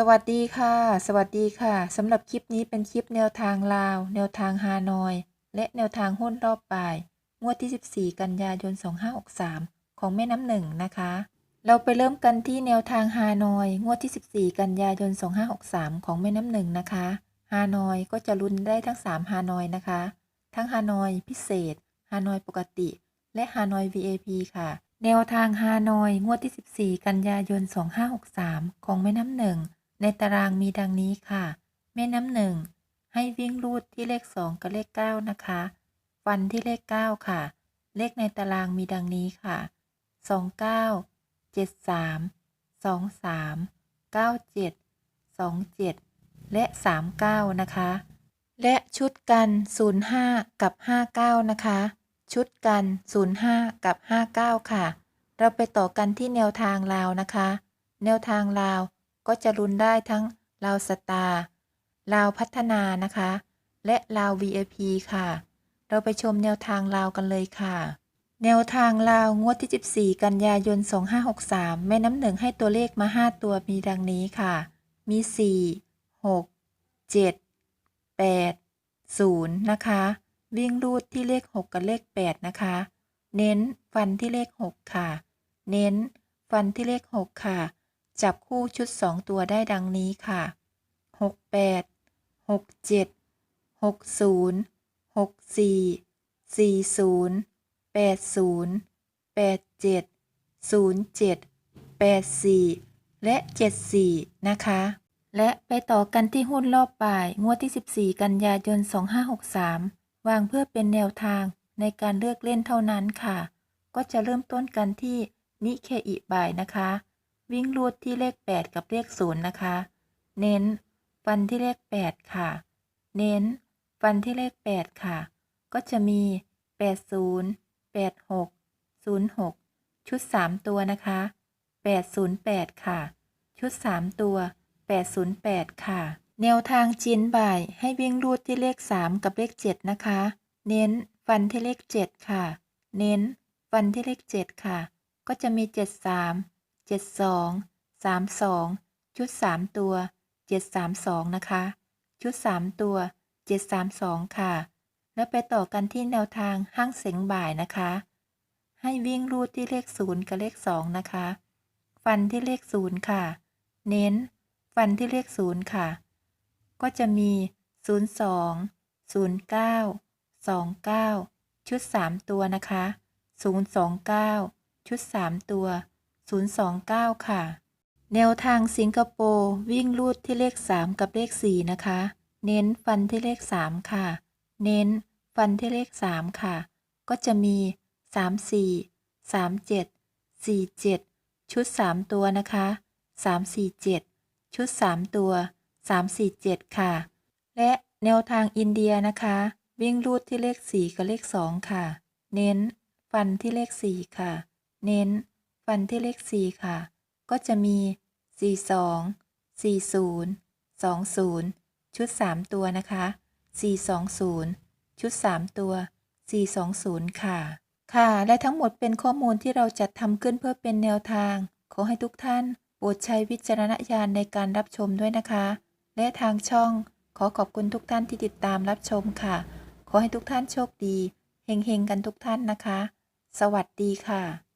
สวัสดีค่ะ สวัสดีค่ะสำหรับคลิปนี้เป็นคลิปแนวทางลาว แนวทางฮานอย และแนวทางหุ้นรอบบ่าย งวดที่ 14 กันยายน 2563 ของแม่น้ำหนึ่งนะคะ เราไปเริ่มกันที่แนวทางฮานอย งวดที่ 14 กันยายน 2563 ของแม่น้ำหนึ่งนะคะฮานอยก็จะลุ้นได้ทั้ง 3 ฮานอยนะคะ ทั้งฮานอยพิเศษ ฮานอยปกติ และฮานอย VIP ค่ะ แนวทางฮานอย งวดที่ 14 กันยายน 2563 ของแม่น้ำหนึ่ง ในตารางมีดังนี้ค่ะ แม่น้ำหนึ่งให้วิ่งรูดที่เลข 2 กับเลข 9 นะคะ ฟันที่เลข 9 ค่ะ เลขในตารางมีดังนี้ค่ะ 29 73 23 97 27 และ 39 นะคะ และชุดกัน 05 กับ 59 นะคะ ชุดกัน 05 กับ 59 ค่ะ เราไปต่อกันที่แนวทางลาวนะคะ แนวทางลาว ก็จะลุ้นได้ทั้งลาวสตาร์ลาวพัฒนานะคะ และลาว VIP ค่ะ เราไปชมแนวทางลาวกันเลยค่ะ แนวทางลาวงวดที่ 14 กันยายน 2563 แม่น้ำหนึ่งให้ตัวเลขมา 5 ตัวมีดังนี้ค่ะ มี 4 6 7 8 0 นะคะ วิ่งรูดที่เลข 6 กับเลข 8 นะคะ เน้นฟันที่เลข 6 ค่ะ เน้นฟันที่เลข 6 ค่ะ จับคู่ชุด 2 ตัวได้ดังนี้ค่ะ 68 67 60 64 40 80 87 07 84 และ 74 นะคะ และไปต่อกันที่หุ้นรอบบ่าย งวดที่ 14 กันยายน 2563 วางเพื่อเป็นแนวทางในการเลือกเล่นเท่านั้นค่ะ ก็จะเริ่มต้นกันที่นิเคอิบ่ายนะคะ วิ่งรูดที่เลข 8 กับเลข 0 นะคะ เน้น ฟันที่เลข 8 ค่ะ เน้น ฟันที่เลข 8 ค่ะ ก็จะมี 80 86 06 ชุด 3 ตัวนะคะ 808 ค่ะ ชุด 3 ตัว 808 ค่ะ แนวทางจีนบ่ายให้วิ่งรูดที่เลข 3 กับเลข 7 นะคะ เน้น ฟันที่เลข 7 ค่ะ เน้น ฟันที่เลข 7 ค่ะ ก็จะมี 73 72 32 ชุด 3 ตัว 732 นะคะ ชุด 3 ตัว 732 ค่ะ แล้วไปต่อกันที่แนวทางห้างเสงบ่ายนะคะ ให้วิ่งรูดที่เลข 0 กับเลข 2 นะคะ ฟันที่เลข 0 ค่ะ เน้น ฟันที่เลข 0 ค่ะ ก็จะมี 02 09 29 ชุด 3 ตัวนะคะ 029 ชุด 3 ตัว 029 ค่ะ แนวทางสิงคโปร์วิ่งรูดที่เลข 3 กับเลข 4 นะคะ เน้นฟันที่เลข 3 ค่ะ เน้นฟันที่เลข 3 ค่ะ ก็จะมี 34 37 47 ชุด 3 ตัวนะคะ 347 ชุด 3 ตัว 347 ค่ะ และแนวทางอินเดียนะคะ วิ่งรูดที่เลข 4 กับเลข 2 ค่ะ เน้น ฟันที่เลข 4 ค่ะ เน้น ฟันที่เลข 4 ค่ะ ก็จะมี 42 40 20 ชุด 3 ตัวนะคะ 420 ชุด 3 ตัว 420 ค่ะ ค่ะ และทั้งหมดเป็นข้อมูลที่เราจัดทำขึ้นเพื่อเป็นแนวทาง ขอให้ทุกท่านโปรดใช้วิจารณญาณในการรับชมด้วยนะคะ และทางช่อง ขอขอบคุณทุกท่านที่ติดตามรับชมค่ะ ขอให้ทุกท่านโชคดี เฮงๆ กันทุกท่านนะคะ สวัสดีค่ะ